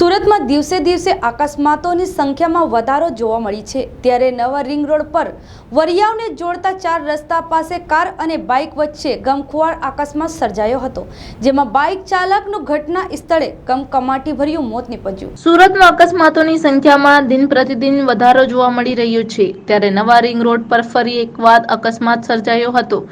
સુરતમાં દિવસે દિવસે અકસ્માતોની સંખ્યામાં વધારો જોવા મળી છે. ત્યારે નવા રિંગ રોડ પર વરિયાવને જોડતા ચાર રસ્તા પાસે કાર અને બાઇક વચ્ચે ગમખુવાર અકસ્માત સર્જાયો હતો, જેમાં બાઇક ચાલકનું ઘટના સ્થળે કમકમાટી ભર્યું મોત નીપજ્યું. સુરતમાં અકસ્માતોની સંખ્યામાં દિન પ્રતિદિન વધારો જોવા મળી રહ્યો છે. ત્યારે નવા રિંગ રોડ પર ફરી એકવાર અકસ્માત સર્જાયો હતો,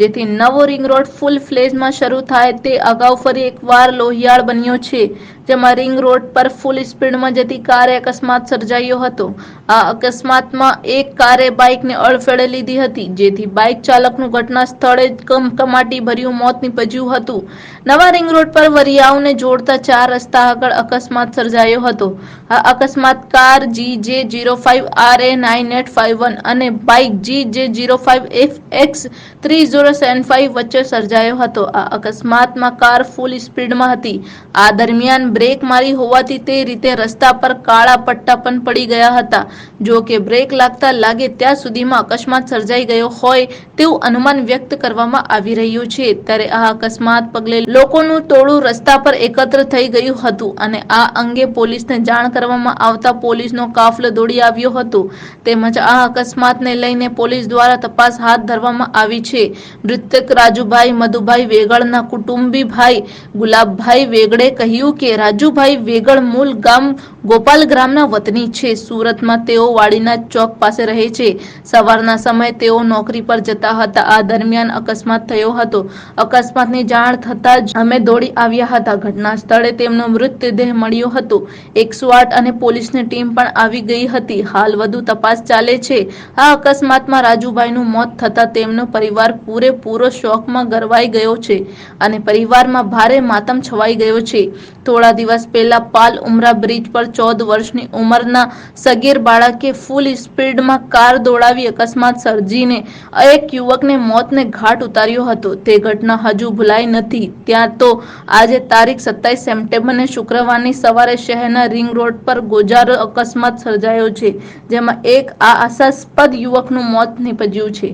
જેથી નવો રિંગ રોડ ફૂલ ફ્લેજમાં શરૂ થાય તે અગાઉ ફરી એકવાર લોહિયાળ બન્યો છે. જેમાં રિંગ રોડ પર ફૂલ સ્પીડમાં જતી કારે અકસ્માત સર્જાયો હતો. આ અકસ્માતમાં એક કારે બાઇકને અડફેળે લીધી હતી, જેથી બાઇક ચાલકનું ઘટના સ્થળે કમકમાટી ભર્યું મોત નીપજ્યું હતું. નવા રિંગ રોડ પર વરિયાવને જોડતા ચાર રસ્તા આગળ અકસ્માત સર્જાયો હતો. આ અકસ્માત car G J zero five R A nine eight five one અને bike G J zero five F X three zero seven five વચ્ચે સર્જાયો હતો. આ અકસ્માતમાં કાર ફૂલ સ્પીડમાં હતી. આ દરમિયાન બ્રેક મારી હોવાથી તે રીતે રસ્તા પર કાળા પટ્ટા પણ પડી ગયા હતા. જો કે બ્રેક લાગતા લાગે ત્યાં સુધીમાં અકસ્માત સર્જાઈ ગયો હોય તેવું અનુમાન વ્યક્ત કરવામાં આવી રહ્યું છે. ત્યારે આ અકસ્માત પગલે લોકોનું ટોળું રસ્તા પર એકત્ર થઈ ગયું હતું અને આ અંગે પોલીસને જાણ કરવામાં આવતા પોલીસનો કાફલો દોડી આવ્યો હતો. તેમજ આ અકસ્માતને લઈને પોલીસ દ્વારા તપાસ હાથ ધરવામાં આવી છે. મૃતક રાજુભાઈ મધુભાઈ વેગળના કુટુંબી ભાઈ ગુલાબભાઈ વેગડે કહ્યું કે રાજુભાઈ વેગળ મૂળ ગામ ગોપાલ ગ્રામના વતની છે. સુરતમાં તેઓ વાડીના ચોક પાસે રહે છે. સવારના સમયે તેઓ નોકરી પર જતા હતા. આ દરમિયાન અકસ્માત થયો હતો. અકસ્માતની જાણ થતાં જ અમે દોડી આવ્યા હતા. ઘટના સ્થળે તેમનો મૃતદેહ મળ્યો હતો. એકસો આઠ અને પોલીસની ટીમ પણ આવી ગઈ હતી. હાલ વધુ તપાસ ચાલે છે. આ અકસ્માતમાં રાજુભાઈનું મોત થતાં તેમનો પરિવાર પૂરેપૂરો શોકમાં ગરવાઈ ગયો છે અને પરિવારમાં ભારે માતમ છવાઈ ગયો છે. થોડા દિવસ પહેલા પાલ ઉમરા બ્રિજ પર ચૌદ વર્ષની ઉંમરના સગીર બાળકે ફૂલ સ્પીડમાં કાર દોડાવી અકસ્માત સર્જીને એક યુવકને મોતને ઘાટ ઉતાર્યો હતો. તે ઘટના હજુ ભૂલાઈ નથી. ત્યાં તો આજે તારીખ સત્તાવીસ સપ્ટેમ્બરને શુક્રવારની સવારે શહેરના રિંગ રોડ પર ગોજારો અકસ્માત સર્જાયો છે, જેમાં એક આ આશાસ્પદ યુવકનું મોત નીપજ્યું છે.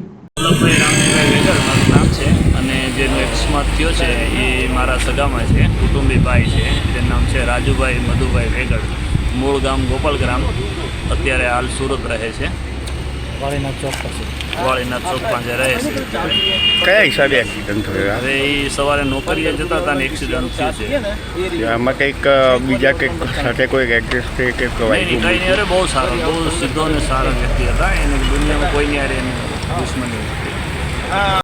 જે અકસ્માત થયો છે એ મારા સગામાં છે, કુટુંબી ભાઈ છે. જેનું નામ છે રાજુભાઈ મધુભાઈ વેગડ. મૂળ ગામ ગોપાલ ગ્રામ અત્યારે હાલ સુરત રહે છે. વાળીના ચોક પાસે. વાળીનાથ ચોક પાસે રહે છે. કયા હિસાબે એક્સિડન્ટ થયો હવે એ સવારે નોકરીએ જતા હતા ને એક્સિડન્ટ થયું છે. આમાં કંઈક બીજા કંઈક સાથે કોઈ એડજસ્ટ કે કંઈક કંઈ નહીં. અરે બહુ સારો બહુ સીધો અને સારો વ્યક્તિ હતા. એની દુનિયામાં કોઈની હારે એની દુશ્મની.